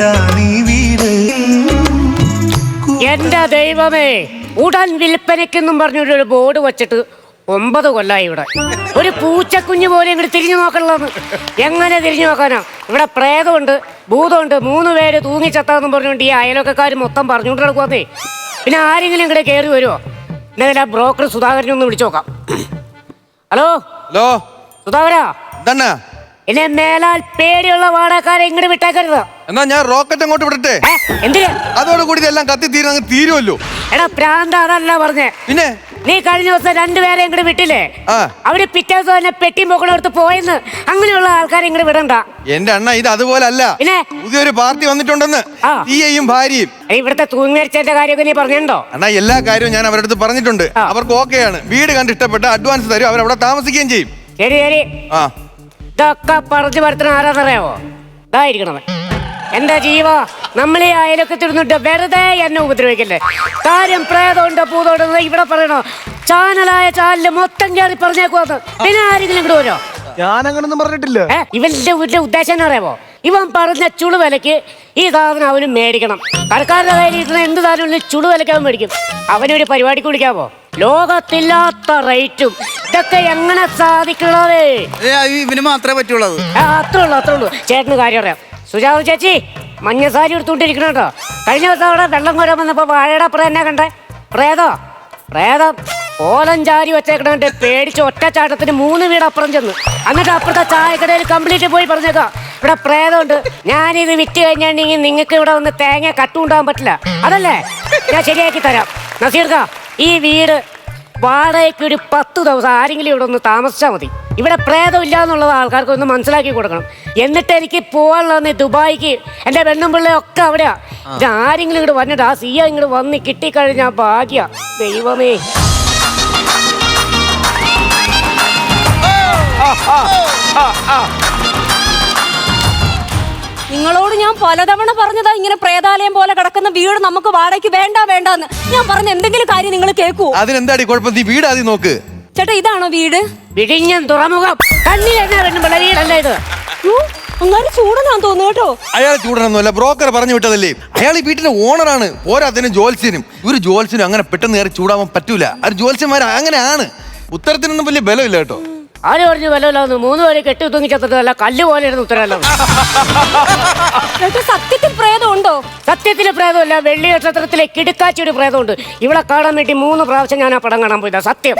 വീടാണീ വീട്. എന്റെ ദൈവമേ ഉടൻ വിൽപ്പനയ്ക്കെന്നും പറഞ്ഞൊരു ബോർഡ് വെച്ചിട്ട് ഒമ്പത് കൊല്ലായി ഇവിടെ. ഒരു പൂച്ചക്കുഞ്ഞു പോലെ ഇങ്ങോട്ട് തിരിഞ്ഞു നോക്കണല്ലോ എങ്ങനെ തിരിഞ്ഞു നോക്കാനാ? ഇവിടെ പ്രേതമുണ്ട് ഭൂതമുണ്ട് മൂന്ന് പേര് തൂങ്ങിച്ചത്താന്നും പറഞ്ഞുകൊണ്ട് ഈ അയലൊക്കെക്കാർ മൊത്തം പറഞ്ഞുകൊണ്ട് നടക്കുവന്നേ. പിന്നെ ആരെങ്കിലും ഇങ്ങോട്ട് കയറി വരുമോ എന്നാ ആ ബ്രോക്കർ സുധാകരനെ ഒന്ന് വിളിച്ചു നോക്കാം. ഹലോ? ഹലോ? സുധാകരാ? എന്നെ മേലാൽ പേടിയുള്ള വാടകക്കാരെ ഇങ്ങോട്ട് വിട്ടേക്കരുത്. എന്നാ ഞാൻ റോക്കറ്റ് അങ്ങോട്ട് വിടട്ടെ? ഏ എന്തിന്? അതോടുകൂടി ഇതെല്ലാം കത്തി തീരുന്ന അങ്ങ് തീരുമല്ലോ എടാ പ്രാന്ത അതല്ല പറഞ്ഞേ. പിന്നെ? നീ കഴിഞ്ഞ ദിവസം രണ്ടുപേരെ ഇങ്ങോട്ട് വിട്ടില്ലേ? ആ. അവർ പിറ്റേ ദിവസം എന്നെ പെട്ടി മുകളെടുത്ത് പോയെന്ന് അങ്ങനെയുള്ള ആൾക്കാരെ ഇങ്ങോട്ട് വിടണ്ട. എന്റെ അണ്ണ ഇത് അതുപോലെ അല്ല പിന്നെ? പുതിയൊരു പാർട്ടി വന്നിട്ടുണ്ടെന്ന്. ആ. തീയയും ഭാര്യയും. എടീ, ഇവിടുത്തെ തൂങ്ങിമരിച്ചതിന്റെ കാര്യമൊക്കെ നീ പറഞ്ഞിട്ടുണ്ടോ? അണ്ണാ എല്ലാ കാര്യവും ഞാൻ അവരുടെ അടുത്ത് പറഞ്ഞിട്ടുണ്ട്. ആ. അവർക്ക് ഓക്കെയാണ്. വീട് കണ്ട് ഇഷ്ടപ്പെട്ട അഡ്വാൻസ് തരും. അവരവിടെ താമസിക്കുകയും ചെയ്യും. ശരി ശരി. ആ. ഇതൊക്കെ പറഞ്ഞു വരുത്തണ ആരാന്നറിയാവോ? ഇതായിരിക്കണവൻ. എന്റെ ജീവ അയലൊക്കെ തിരുന്നിട്ട് വെറുതെ എന്നെ ഉപദ്രവിക്കല്ലേ? കാര്യം പ്രേതമുണ്ട് പൂതമുണ്ട് ഇവിടെ പറയണോ? ചാനലായ ചാനൽ മൊത്തം കയറി പറഞ്ഞേക്കുവന്ന് പിന്നെ ആരെങ്കിലും ഇങ്ങോട്ട് വരുമോ ഞാൻ അങ്ങനൊന്നും പറഞ്ഞിട്ടില്ല. ഏ, ഇവന്റെ വീട്ടിലെ ഉദ്ദേശം എന്ന് അറിയാമോ ഇവൻ പറഞ്ഞ ചുളുവിലക്ക് ഈ സാധനം അവന് മേടിക്കണം. സർക്കാരിന്റെ കയ്യിൽ ഇരുന്ന എന്ത് സാധനം ചുളുവിലക്ക് അവൻ മേടിക്കും. അവനൊരു പരിപാടിക്ക് വിളിക്കാമോ ലോകത്തില്ലാത്ത റേറ്റും ഇതൊക്കെ എങ്ങനെ സാധിക്കുന്നത് ഇവന് മാത്രമേ പറ്റുള്ളൂ. അത്രേ ഉള്ളൂ അത്രേ ഉള്ളൂ. ചേട്ടന് കാര്യം അറിയാം സുജാത ചേച്ചി മഞ്ഞ സാരി എടുത്തുകൊണ്ടിരിക്കണം കേട്ടോ? കഴിഞ്ഞ ദിവസം അവിടെ വെള്ളം കോരാൻ വന്നപ്പോ വാഴയുടെ അപ്പുറം എന്നെ കണ്ടേ? പ്രേതോ പ്രേതം ഓലം ചാരി വെച്ചേക്കണ പേടിച്ച് ഒറ്റ ഒറ്റച്ചാട്ടത്തിന് മൂന്ന് വീട് അപ്പുറം ചെന്ന്. എന്നിട്ട് അപ്പുറത്തെ ചായക്കടയിൽ കംപ്ലീറ്റ് പോയി പറഞ്ഞേക്കാം. ഇവിടെ പ്രേതമുണ്ട്. ഞാനിത് വിറ്റ് കഴിഞ്ഞിട്ടുണ്ടെങ്കിൽ നിങ്ങൾക്ക് ഇവിടെ വന്ന് തേങ്ങ കട്ടുണ്ടാകാൻ പറ്റില്ല. അതല്ലേ? ഞാൻ ശരിയാക്കി തരാം. നസീർക്ക ഈ വീട് വാടകയ്ക്ക് ഒരു പത്ത് ദിവസം ആരെങ്കിലും ഇവിടെ ഒന്ന് താമസിച്ചാൽ മതി. ഇവിടെ പ്രേതമില്ല എന്നുള്ളത് ആൾക്കാർക്ക് ഒന്ന് മനസ്സിലാക്കി കൊടുക്കണം. എന്നിട്ട് എനിക്ക് പോകാനുള്ളതെന്ന് ദുബായിക്ക് എന്റെ പെണ്ണും പിള്ളയൊക്കെ ഒക്കെ അവിടെയാ. ഇത് ആരെങ്കിലും ഇങ്ങോട്ട് വന്നിട്ട് ആ സിയ ഇങ്ങോട്ട് വന്ന് കിട്ടിക്കഴിഞ്ഞാൽ ഭാഗ്യ. ദൈവമേ. നിങ്ങളോട് ഞാൻ പലതവണ പറഞ്ഞതാ ഇങ്ങനെ പ്രേതാലയം പോലെ കിടക്കുന്ന വീട് നമുക്ക് വാടകയ്ക്ക് വേണ്ട വേണ്ടെന്ന്. ഞാൻ പറഞ്ഞ എന്തെങ്കിലും കാര്യം നിങ്ങൾ കേൾക്കൂ. അതിനെന്താടി കുഴപ്പം? നീ വീട് ആദ്യം നോക്ക്. ചേട്ടാ ഇതാണോ വീട്? വിഴിഞ്ഞൻ തുറമുഖം. യ്യോ, അങ്ങനെ ചൂടനാന്ന് തോന്നുന്നു കേട്ടോ. അയാൾ ചൂടനൊന്നുമല്ല ബ്രോക്കർ പറഞ്ഞു വിട്ടതല്ലേ. അയാൾ ഈ വീട്ടിന്റെ ഓണറാണ് പോരാത്തതിന് ജോത്സ്യനും. ഒരു ജോത്സ്യനും അങ്ങനെ പെട്ടെന്ന് കയറി ചൂടാവാൻ പറ്റൂല. അത് ജോത്സ്യന്മാർ അങ്ങനെയാണ് ഉത്തരത്തിനൊന്നും വലിയ ബലമില്ല കേട്ടോ. ആര് പറഞ്ഞു വല്ലതല്ലാന്ന് മൂന്ന് പേര് കെട്ടി തൂങ്ങി ചത്തതല്ല കല്ല് പോലെ ഇരുന്ന് ഉത്തരല്ലോ ചേട്ടാ സത്യത്തിൽ സത്യത്തിലെ പ്രേതമല്ല വെള്ളി നക്ഷത്രത്തിലെ കിടുക്കാച്ചിയുടെ പ്രേതമുണ്ട്. ഇവിടെ കാണാൻ വേണ്ടി മൂന്ന് പ്രാവശ്യം ഞാൻ ആ പടം കാണാൻ പോയതാ സത്യം.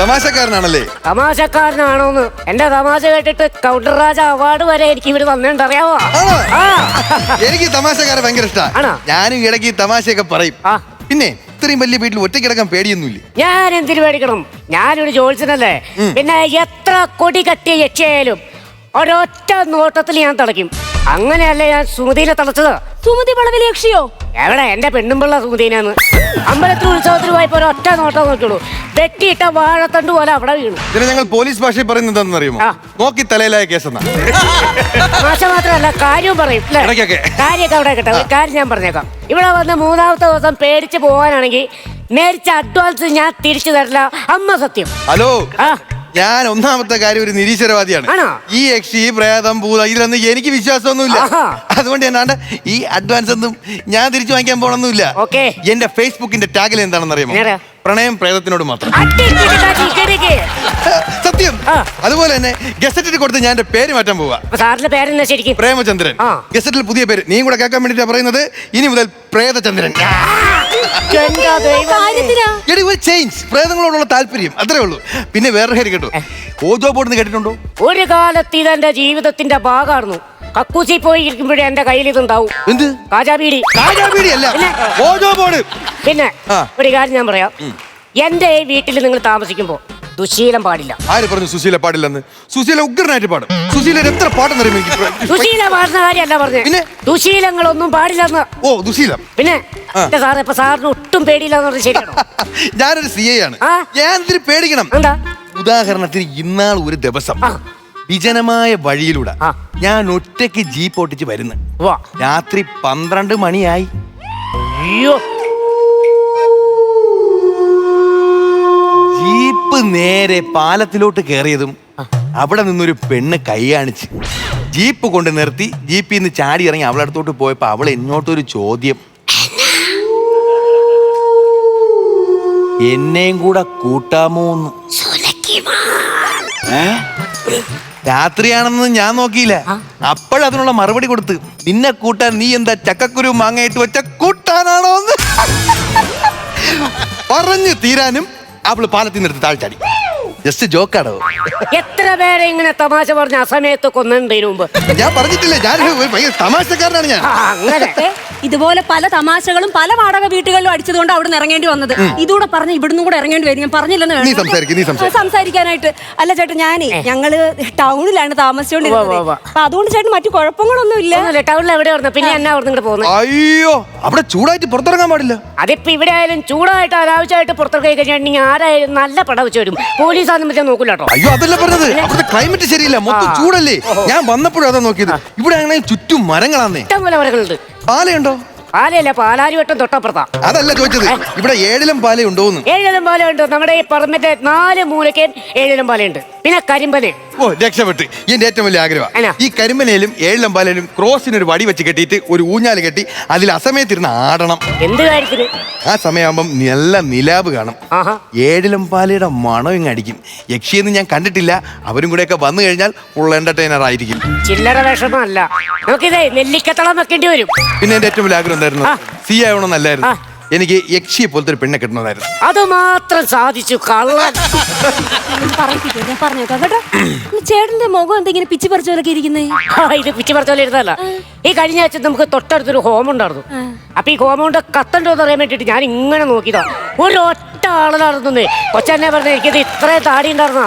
തമാശക്കാരനാണല്ലേ? തമാശക്കാരനാണോന്ന്? എന്റെ തമാശ കേട്ടിട്ട് കൗണ്ടർ രാജ അവാർഡ് വരെ എനിക്ക് ഇവർ തന്നിട്ടുണ്ട് അറിയാവോ? ആ. എനിക്ക് തമാശക്കാരെ ഭയങ്കര ഇഷ്ടമാണ് ആണോ? ഞാനും ഇടയ്ക്ക് തമാശയൊക്കെ പറയും. പിന്നെ ഇത്രയും വലിയ വീട്ടിൽ ഒറ്റക്കിടക്കാൻ കിടക്കാൻ പേടിയൊന്നുമില്ല? ഞാൻ എന്തിനു പേടിക്കണം ഞാനൊരു ജോത്സ്യനല്ലേ. പിന്നെ എത്ര കൊടി കട്ടിയ യക്ഷയായാലും ഒരൊറ്റ നോട്ടത്തിൽ ഞാൻ തളയ്ക്കും. അങ്ങനെയല്ലേ ഞാൻ സുമതിയിലെ തളച്ചത്? സുമതി പളവിലെ യക്ഷിയോ? എവിടെ? എന്റെ പെണ്ണുമ്പിള്ള സുമതീനാന്ന് അമ്പലത്തിൽ ഉത്സവത്തിന് പോയപ്പോ ഒറ്റ നോട്ടം നോക്കിയുള്ളൂ. വെട്ടിയിട്ട വാഴത്തണ്ട് പോലെ അവിടെ വീണു. ഇതിന് ഞങ്ങൾ പോലീസ് ഭാഷയിൽ പറയുന്നത് എന്താണെന്നറിയുമോ ആ. നോക്കി തലയിലായ കേസെന്നാ. ഭാഷ മാത്രമല്ല കാര്യവും പറയും ല്ലേ? ഇടയ്ക്കൊക്കെ. കാര്യമൊക്കെ അവിടെ കേട്ടോ. ഒരു കാര്യം ഞാൻ പറഞ്ഞേക്കാം. ഇവിടെ വന്ന് മൂന്നാമത്തെ ദിവസം പേടിച്ച് പോകാനാണെങ്കിൽ മേടിച്ച അഡ്വാൻസ് ഞാൻ തിരിച്ചു തരില്ല. അമ്മ സത്യം. ഹലോ. ആ. ഞാൻ ഒന്നാമത്തെ കാര്യം ഒരു നിരീശ്വരവാദിയാണ് ആണോ? ഈ യക്ഷി പ്രേതം ഭൂത ഇതിലൊന്നും എനിക്ക് വിശ്വാസമൊന്നുമില്ല ആഹാ. അതുകൊണ്ട് എന്നാണ്ട് ഈ അഡ്വാൻസ് ഒന്നും ഞാൻ തിരിച്ചു വാങ്ങിക്കാൻ പോണൊന്നുമില്ല ഓക്കേ. എന്റെ ഫേസ്ബുക്കിന്റെ ടാഗിൽ എന്താണെന്ന് അറിയാമോ നേരാ. പ്രണയം പ്രേതത്തിനോട് മാത്രം. സത്യം ആ. അതുപോലെ തന്നെ ഗസറ്റിൽ കൊടുത്ത് ഞാൻ എന്റെ പേര് മാറ്റാൻ പോവാ അപ്പൊ സാറിന്റെ പേരെന്നാ ശരിക്കും പ്രേമചന്ദ്രൻ ആ. ഗസറ്റിൽ പുതിയ പേര് നീയും കൂടെ കേൾക്കാൻ വേണ്ടിട്ടാ പറയുന്നത് ഇനി മുതൽ പ്രേതചന്ദ്രൻ എടി ഒരു ചേഞ്ച് പ്രേതങ്ങളോടുള്ള താല്പര്യം. അത്രേ ഉള്ളൂ. പിന്നെ വേറെ കാര്യം കേട്ടോ. ഓജോ ബോർഡ് കേട്ടിട്ടുണ്ടോ? ഒരു കാലത്ത് ഇതെന്റെ ജീവിതത്തിന്റെ ഭാഗമായിരുന്നു. കക്കൂസി പോയി ഇരിക്കുമ്പോഴേ എന്റെ കയ്യിൽ ഇതുണ്ടാവും. എന്ത്? കാജാബീഡി കാജാബീഡിയല്ല പിന്നെ? Ouija board. പിന്നെ ഒരു കാര്യം ഞാൻ പറയാം. എന്റെ ഈ വീട്ടിൽ നിങ്ങൾ താമസിക്കുമ്പോ ദുശീലം പാടില്ല. ആര് പറഞ്ഞു സുശീല പാടില്ലെന്ന്? സുശീല ഉഗ്രനായിട്ട് പാടും. സുശീല എത്ര പാട്ട് അറിയുമോ എനിക്ക്? ദുശീല പാടുന്ന കാര്യമല്ല പറഞ്ഞു. പിന്നെ? ദുശീലങ്ങളൊന്നും പാടില്ലെന്ന്. ഓ ദുശീലം. പിന്നെ. എന്റെ സാറേ ഇപ്പൊ സാറിന് ഒട്ടും പേടിയില്ലെന്ന് പറഞ്ഞത് ശരിയാണോ? ഞാനൊരു സി ഐ ആണ്. ഞാൻ ഇതിന് പേടിക്കണം? എന്താ? ഉദാഹരണത്തിന് ഇന്നാൾ ഒരു ദിവസം. വിജനമായ വഴിയിലൂടെ. ഞാൻ ഒറ്റയ്ക്ക് ജീപ്പ് ഓട്ടിച്ച് വരുന്നു. രാത്രി പന്ത്രണ്ട് മണിയായി. അയ്യോ. ജീപ്പ് നേരെ പാലത്തിലോട്ട് കയറിയതും അവിടെ നിന്നൊരു പെണ്ണ് കൈ കാണിച്ച് ജീപ്പ് കൊണ്ട് നിർത്തി ജീപ്പിൽ നിന്ന് ചാടി ഇറങ്ങി അവളെ അടുത്തോട്ട് പോയപ്പോൾ അവൾ എന്നോട്ടൊരു ചോദ്യം. എന്നെയും കൂടെ കൂട്ടാമോന്ന്? രാത്രിയാണെന്ന് ഞാൻ നോക്കിയില്ല. അപ്പോഴതിനുള്ള മറുപടി കൊടുത്ത് നിന്നെ കൂട്ടാൻ നീ എന്താ ചക്കക്കുരു മാങ്ങയിട്ട് വെച്ച കൂട്ടാനാണോ എന്ന്? പറഞ്ഞു തീരാനും അവൾ പാലത്തിൽ നിർത്തി താഴ്ചാടി ജസ്റ്റ് ജോക്കാണ് എത്ര പേരെ ഇങ്ങനെ തമാശ പറഞ്ഞ അസമയത്ത് സമയത്ത് ഇതിനു മുമ്പ്? ഞാൻ പറഞ്ഞിട്ടില്ല ഞാൻ ഒരു ഭയങ്കര തമാശക്കാരനാണ് ഞാൻ. ആ, അങ്ങനെ. ഇതുപോലെ പല തമാശകളും പല വാടക വീട്ടുകളിലും അടിച്ചതുകൊണ്ട് അവിടെ നിന്ന് ഇറങ്ങേണ്ടി വന്നത്. ഇതുകൂടെ പറഞ്ഞ് ഇവിടുന്ന് കൂടെ ഇറങ്ങേണ്ടി വരും. ഞാൻ പറഞ്ഞില്ലെന്ന് നീ. സംസാരിക്ക്, നീ സംസാരിക്ക്. ആ, സംസാരിക്കാനായിട്ട്. അല്ല ചേട്ടൻ ഞാനേ ഞങ്ങൾ ടൗണിലാണ് താമസിച്ചോണ്ടിരുന്നത്. ഉവ്വ് ഉവ്വ്. അപ്പൊ അതുകൊണ്ട് ചേട്ടൻ മറ്റു കുഴപ്പങ്ങളൊന്നും ഇല്ല. ഒന്നുമില്ല ടൗണിൽ എവിടെ വന്നു? പിന്നെ എന്നാ അവിടെ ഇങ്ങോട്ട് പോകുന്നത് അയ്യോ അവിടെ ചൂടായിട്ട് പുറത്തിറങ്ങാൻ പാടില്ല. അതിപ്പോ ഇവിടെ ആയാലും ചൂടായിട്ട് അനാവശ്യമായിട്ട് പുറത്തിറങ്ങി കഴിഞ്ഞിട്ടുണ്ടെങ്കിൽ ആരായാലും നല്ല പട വെച്ച് വരും. പോലീസ് ആണെന്ന് വെച്ചാൽ നോക്കൂല കേട്ടോ. അയ്യോ അതല്ല പറഞ്ഞത്. അവിടുത്തെ ക്ലൈമറ്റ് ശരിയില്ല. മൊത്തം ചൂടല്ലേ? ഞാൻ വന്നപ്പോഴും അതാ നോക്കിയത്. ഇവിടെ അങ്ങനെ ചുറ്റും മരങ്ങളാന്നേ. ഇഷ്ടംപോലെ മരങ്ങളുണ്ട്. പാലയുണ്ടോ? പാലയല്ല പാലാരി വട്ടം തൊട്ടപ്പുറത്താ. അതല്ല ചോദിച്ചത്. ഇവിടെ ഏഴിലും പാലയുണ്ടോന്ന്. ഏഴിലും പാലയുണ്ട്. നമ്മുടെ ഈ പറമ്പിന്റെ നാല് മൂലയ്ക്ക് ഏഴിലും പാലയുണ്ട്. പിന്നെ കരിമ്പൽ. ഓ രക്ഷപ്പെട്ടു. എന്റെ ഏറ്റവും വലിയ എന്നാ? ആഗ്രഹം ഈ കരിമ്പനയിലും ഏഴിലമ്പാലയിലും ക്രോസിന് ഒരു വടി വെച്ച് കെട്ടിയിട്ട് ഒരു ഊഞ്ഞാൽ കെട്ടി അതിൽ അസമയത്തിരുന്ന് ആടണം. എന്ത് കാര്യത്തിന്? ആ സമയമാകുമ്പം നല്ല നിലാവ് കാണും. ആഹാ. മണവും പാലയുടെ മണം ഇങ്ങ് അടിക്കും. യക്ഷിയെന്ന് ഞാൻ കണ്ടിട്ടില്ല. അവരും കൂടെയൊക്കെ വന്നു കഴിഞ്ഞാൽ ഫുൾ എന്റർടൈനർ ആയിരിക്കും. ചില്ലറ വിഷമല്ല. നമുക്കിതേ നെല്ലിക്കത്തളം വെക്കേണ്ടി വരും. പിന്നെ എന്റെ ഏറ്റവും വലിയ ആഗ്രഹം എന്തായിരുന്നു? ആ. സി ആവണമെന്നല്ലായിരുന്നു ആ. എനിക്ക് യക്ഷിയെ പോലത്തെ ഒരു പെണ്ണെ കിട്ടുന്നതായിരുന്നു അത് മാത്രം സാധിച്ചു കള്ളൻ. പറയിപ്പിക്കും ഞാൻ പറഞ്ഞേക്കാം കേട്ടോ. ഈ ചേട്ടന്റെ മുഖം എന്താ ഇങ്ങനെ പിച്ചി പറിച്ച പോലൊക്കെ ഇരിക്കുന്നേ? ആ, ഇത് പിച്ചു പറിച്ചോലെ ഇരുന്നല്ല ഈ കഴിഞ്ഞ ആഴ്ച നമുക്ക് തൊട്ടടുത്തൊരു ഹോമം ഉണ്ടായിരുന്നു. അപ്പൊ ഈ ഹോമം കത്തണ്ടോ എന്ന് അറിയാൻ വേണ്ടിട്ട് ഞാൻ ഇങ്ങനെ നോക്കിയതാ. ഒരു ഒറ്റ ആൾ നടന്നു കൊച്ചെന്നെ പറഞ്ഞ എനിക്കിത് ഇത്രയും താടി ഉണ്ടായിരുന്ന.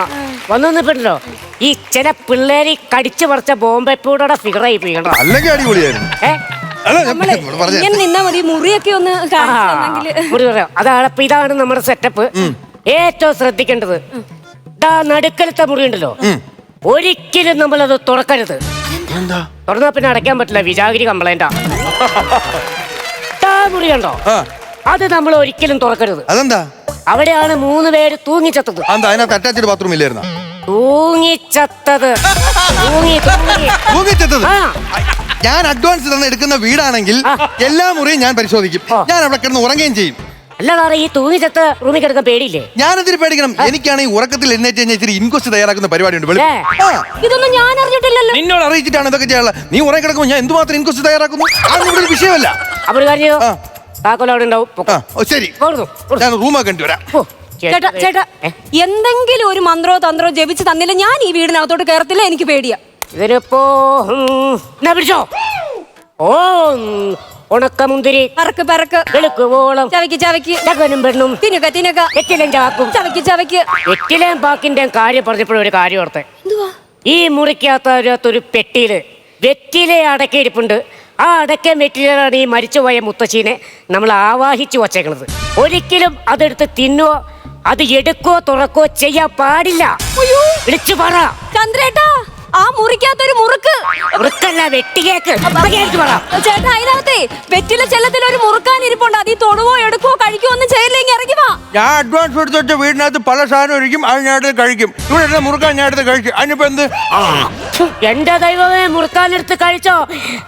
വന്നു നിന്നിട്ടുണ്ടല്ലോ. ഈ ചില പിള്ളേര് കടിച്ചു പറിച്ച ബോംബെപ്പൂടെ ഫിഗറായി പോയി കണ്ടോ? അല്ലെങ്കിൽ അടിപൊളിയായിരുന്നു. ഏ? അല്ല ഞാൻ നമ്മൾ പറഞ്ഞ. ഇങ്ങനെ നിന്നാ മതി. മുറിയൊക്കെ ഒന്ന് മുറി പറയാം അതാണ് അപ്പൊ ഇതാണ് നമ്മുടെ സെറ്റപ്പ് ഏറ്റവും ശ്രദ്ധിക്കേണ്ടത്. ദാ നടുക്കലത്തെ മുറി ഉണ്ടല്ലോ ഒരിക്കലും നമ്മളത് തുറക്കരുത്. തുറന്നാ പിന്നെ അടയ്ക്കാൻ പറ്റില്ല. വിജാഗിരി കംപ്ലൈന്റാ. ഇതാ മുറി കണ്ടോ അത് നമ്മൾ ഒരിക്കലും തുറക്കരുത്. അതെന്താ? അവിടെയാണ് മൂന്ന് പേര് തൂങ്ങിച്ചത്തത്. അതിനകത്ത് ബാത്റൂം ഇല്ലായിരുന്നു? തൂങ്ങിച്ചത്തത്. തൂങ്ങി തൂങ്ങി. തൂങ്ങിച്ചെത്തത്? ആ. ഞാൻ അഡ്വാൻസ് തന്ന് എടുക്കുന്ന വീടാണെങ്കിൽ. എല്ലാ മുറിയും ഞാൻ പരിശോധിക്കും. ഞാൻ അവിടെ കിടന്ന് ഉറങ്ങുകയും ചെയ്യും. അല്ലാതെ ഈ തൂങ്ങിച്ചത്ത് റൂമിൽ കിടക്കാൻ പേടിയില്ലേ? ഞാൻ എന്തിനു പേടിക്കണം എനിക്കാണെങ്കിൽ ഉറക്കത്തിൽ എഴുന്നേറ്റ് കഴിഞ്ഞാൽ ഇത്തിരി ഇൻക്വസ്റ്റ് തയ്യാറാക്കുന്ന പരിപാടിയുണ്ട്. വെളി- ഇതൊന്നും ഞാൻ അറിഞ്ഞിട്ടില്ലല്ലോ. നിന്നോട് അറിയിച്ചിട്ടാണ് ഇതൊക്കെ ചെയ്യാനുള്ള നീ ഉറങ്ങി കിടക്കുമ്പോൾ ഞാൻ എന്തുമാത്രം ഇൻക്വസ്റ്റ് തയ്യാറാക്കുന്നു? അതൊന്നും ഇവിടെ ഒരു വിഷയമല്ല. അപ്പൊ ഒരു കാര്യം താക്കോൽ അവിടെ ഉണ്ടാവും. ശരി. ഞാൻ റൂമാ കണ്ടുവരാം ചേട്ടാ ചേട്ടാ എന്തെങ്കിലും ഒരു മന്ത്രോ തന്ത്രോ ജപിച്ച് തന്നില്ല. ഞാൻ ഈ വീടിനകത്തോട്ട് കയറത്തില്ല. എനിക്ക് പേടിയാ. ഇതിനിപ്പോ എന്നാ പിടിച്ചോ? ഓ ഉണക്കമുന്തിരി. പറക്ക് പറക്ക്. വെളുക്കുവോളം. ചവയ്ക്ക് ചവയ്ക്ക്. ചകനും പെണ്ണും. തിന്നുക തിന്നുക. എറ്റിലും ചാക്കും. ചവയ്ക്ക് ചവയ്ക്ക്. എറ്റിലേം പാക്കിന്റെ കാര്യം പറഞ്ഞപ്പോഴും ഒരു കാര്യം ഓർത്തെ. ഈ മുറിക്കകത്തൊരു പെട്ടിയിൽ വെറ്റിലെ അടക്കയിരിപ്പുണ്ട്. ആ അടക്ക വെറ്റിലാണ് ഈ മരിച്ചുപോയ മുത്തശ്ശീനെ നമ്മൾ ആവാഹിച്ചു വച്ചേക്കുന്നത് ഒരിക്കലും അതെടുത്ത് തിന്നുവോ അത് എടുക്കോ തുറക്കോ ചെയ്യാൻ പാടില്ല. വിളിച്ചു പറ. ചന്ദ്രേട്ടാ. ആ മുറിക്കകത്തൊരു മുറുക്ക്. വൃക്കല്ല വെട്ടിക്കേക്ക് കേക്ക്. പറ. ചേട്ടാ അതിനകത്തെ വെറ്റില ചെല്ലത്തിൽ ഒരു മുറുക്കാൻ ഇരിപ്പുണ്ട്. അത് ഈ തൊടുവോ എടുക്കുവോ കഴിക്കുവോ ഒന്നും ചെയ്യില്ലെങ്കിൽ ഇറങ്ങി വാ. ഞാൻ അഡ്വാൻസ് എടുത്തിട്ട് വീടിനകത്ത് പല സാധനം ഒരിക്കും അത് ഞാൻ എടുത്ത് കഴിക്കും. ഇവിടെ ഇരുന്ന് മുറുക്കാൻ ഞാൻ എടുത്ത് കഴിക്കും. അതിനിപ്പോ എന്ത്? എന്റെ ദൈവമേ മുറുക്കാനെടുത്ത് കഴിച്ചോ?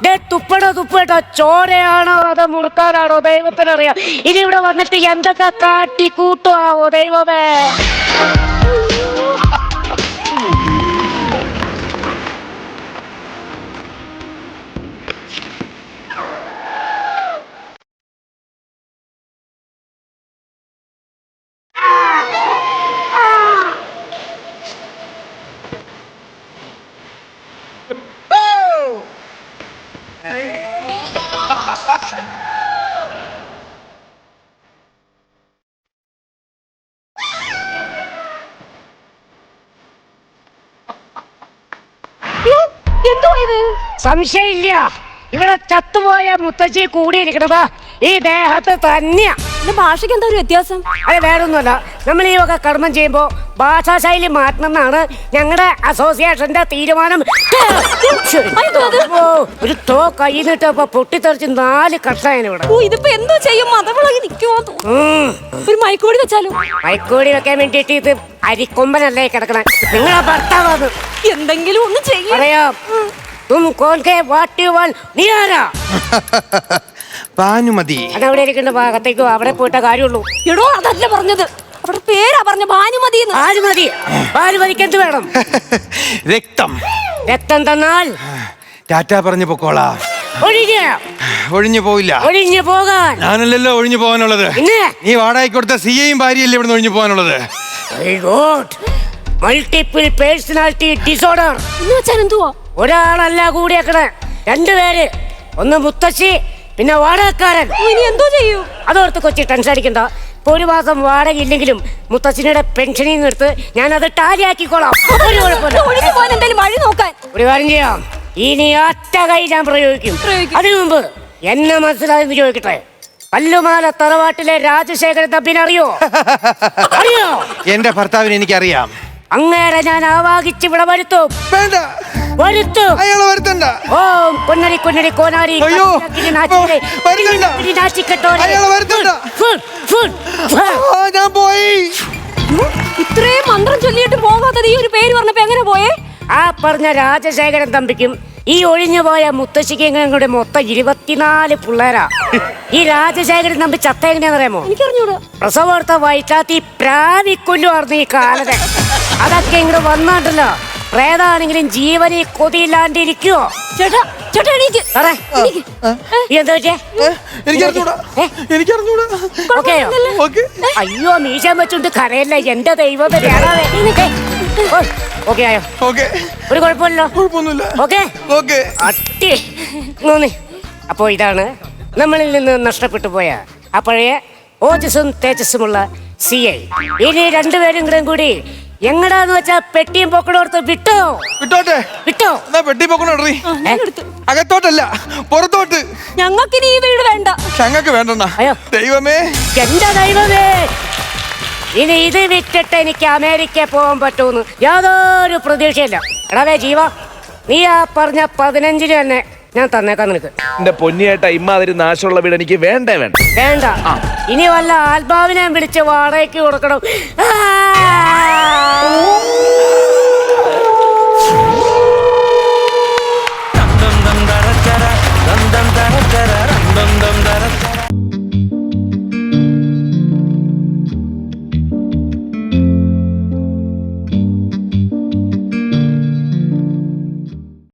ദേ തുപ്പടോ തുപ്പട്ടോ ചോരയാണോ അതോ മുറുക്കാനാണോ? ദൈവത്തിനറിയാം. ഇനി ഇവിടെ വന്നിട്ട് എന്തൊക്കെ കാട്ടി കൂട്ടുവാവോ ദൈവമേ? സംശയമില്ല. ഇവിടെ ചത്തുപോയ മുത്തശ്ശി കൂടിയിരിക്കണത് ഈ ദേഹത്ത് തന്നെയാ. എന്റെ ഭാഷയ്ക്ക് എന്താ ഒരു വ്യത്യാസം? അത് വേറൊന്നുമല്ല. നമ്മൾ ഈ വക കർമ്മം ചെയ്യുമ്പോൾ ഭാഷാശൈലി മാറ്റണമെന്നാണ് ഞങ്ങളുടെ അസോസിയേഷന്റെ തീരുമാനം? ഒരു തോ കയ്യിൽ നിന്നിട്ടപ്പോ പൊട്ടിത്തെറിച്ച് നാല് കഷ്ടായന് ഇവിടെ. ഓ ഇതിപ്പോ എന്തോ ചെയ്യും? മതവിളകി നിൽക്കുമോ ഉം. ഒരു മയക്കുപൊടി വെച്ചാലോ? മൈക്കോടി വെക്കാൻ വേണ്ടിയിട്ട് ഇത് അരിക്കൊമ്പനല്ലേ കിടക്കണേ. നിങ്ങളെ ഭർത്താവ് എന്തെങ്കിലും ഒന്ന് ചെയ്യും. പറയാം. തും കോൻ കെ വാട്ട് യു വാണ്ട് നീ ആരാ? ഭാനുമതി. അതവിടെ ഇരിക്കേണ്ട ഭാഗത്തേക്കോ അവിടെ പോയിട്ട കാര്യമുള്ളൂ. എടോ അതല്ല പറഞ്ഞത്. അവിടെ പേരാ പറഞ്ഞ ഭാനുമതി ഭാനുമതി. ഭാനുമതിക്ക് എന്ത് വേണം? രക്തം. രക്തം തന്നാൽ ടാറ്റ പറഞ്ഞു പൊക്കോളാ. ഒഴിഞ്ഞ. ഒഴിഞ്ഞു പോയില്ല ഒഴിഞ്ഞു പോകാൻ. ഞാനല്ലല്ലോ ഒഴിഞ്ഞു പോകാനുള്ളത്. നീ വാടകയ്ക്ക് കൊടുത്ത സി എയും ഭാര്യയല്ലേ ഇവിടുന്ന് ഒഴിഞ്ഞു പോകാനുള്ളത്? മൾട്ടിപ്പിൾ പേഴ്സണാലിറ്റി ഡിസോർഡർ എന്ന് വെച്ചാൽ എന്തുവാ? ഒരാളല്ല കൂടിയേക്കണേ രണ്ടുപേര് ഒന്ന് മുത്തശ്ശി പിന്നെ വാടകക്കാരൻ. ഇനി എന്തോ ചെയ്യൂ? അതോർത്ത് കൊച്ചി ടെൻഷൻ അടിക്കണ്ട. ഇപ്പൊ ഒരു മാസം വാടക ഇല്ലെങ്കിലും മുത്തച്ഛനയുടെ പെൻഷനിൽ നിന്ന് എടുത്ത് ഞാൻ അത് ടാലിയാക്കിക്കോളാം ഒരു കുഴപ്പമില്ല. വഴി നോക്കാൻ. ഒരു കാര്യം ചെയ്യാം. ഇനി ഒറ്റ കൈ ഞാൻ പ്രയോഗിക്കും. അതിനു മുമ്പ് എന്നെ മനസ്സിലായെന്ന് ചോദിക്കട്ടെ? കല്ലുമാല തറവാട്ടിലെ രാജശേഖര തമ്പിനറിയോ അറിയോ? എന്റെ ഭർത്താവിനെ എനിക്കറിയാം. അങ്ങേരെ ഞാൻ ആവാഹിച്ച് ഇവിടെ വരുത്തും വേണ്ട. വരുത്തും. അയാളെ വരുത്തണ്ട. ഓം പൊന്നരി കൊന്നരി കോനാരി അയ്യോ, വരുത്തണ്ട. ഞാൻ പോയി. ഇത്രയും മന്ത്രം ചൊല്ലിയിട്ട് പോകാത്തത് ഈ ഒരു പേര് പറഞ്ഞപ്പോ എങ്ങനെ പോയേ? ആ പറഞ്ഞ രാജശേഖരൻ തമ്പിക്കും ഈ ഒഴിഞ്ഞുപോയ മുത്തശ്ശിക്കും കൂടെ മൊത്തം ഇരുപത്തിനാല് പിള്ളേരാ. ഈ രാജശേഖരൻ തമ്പി ചത്ത എങ്ങനെയാണെന്നറിയാമോ അറിയാമോ? പ്രസവോർത്ത വൈറ്റാത്തി പ്രാവിക്കൊല്ലു പ്രാവിക്കൊല്ലുമായിരുന്നു ഈ കാലത്തെ. അതൊക്കെ ഇങ്ങോട്ട് വന്നാണ്ടല്ലോ. പ്രേതാണെങ്കിലും ജീവനെ കൊതിയില്ലാണ്ടിരിക്കുവോ ചേട്ടാ ചേട്ടാ എണീക്ക്. സാറേ. ഈ എന്താ പറ്റിയേ? ഏ, എനിക്കറിഞ്ഞൂടാ. ഏ? എനിക്കറിഞ്ഞൂടാ. ഓക്കെയോ ഓക്കെ. അയ്യോ മീശാൻ വെച്ചുകൊണ്ട് കരയല്ല. എന്റെ ദൈവമേ ഓക്കെ ആയോ? ഓക്കെ. ഒരു കുഴപ്പമില്ലല്ലോ. കുഴപ്പമൊന്നുമില്ല. ഓക്കെ? ഓക്കെ. അട്ടി. നന്ദി. അപ്പോ ഇതാണ് നമ്മളിൽ നിന്ന് നഷ്ടപ്പെട്ടു പോയ ആ പഴയ ഓജസ്സും തേജസ്സുമുള്ള സി ഐ. ഇനി രണ്ടുപേരും കൂടി എങ്ങടാന്ന് വെച്ചാ പെട്ടിയും പൊക്കണോർത്ത് വിട്ടോ? വിട്ടോട്ടെ. വിട്ടോ? എന്നാ പെട്ടി പൊക്കണോട്രീ അകത്തോട്ടല്ല പുറത്തോട്ട്. ഞങ്ങൾക്കിനി ഈ വീട് വേണ്ട. ഞങ്ങൾക്ക് വേണ്ടെണ്ണ അയ്യോ. ദൈവമേ. എന്റെ ദൈവമേ. ഇനി ഇത് വിറ്റിട്ട് എനിക്ക് അമേരിക്ക പോകാൻ പറ്റുമെന്ന് യാതൊരു പ്രതീക്ഷയില്ല. എടാവേ ജീവ നീ ആ പറഞ്ഞ പതിനഞ്ചിന് തന്നെ ഞാൻ തന്നേക്കാൻ നിനക്ക്. എന്റെ പൊന്നിയേട്ട ഇമ്മാതിരി നാശമുള്ള വീട് എനിക്ക് വേണ്ടേ വേണ്ട. വേണ്ട. ഇനി വല്ല ആത്മാവിനെ വിളിച്ച് വാടകയ്ക്ക് കൊടുക്കണം. ആ!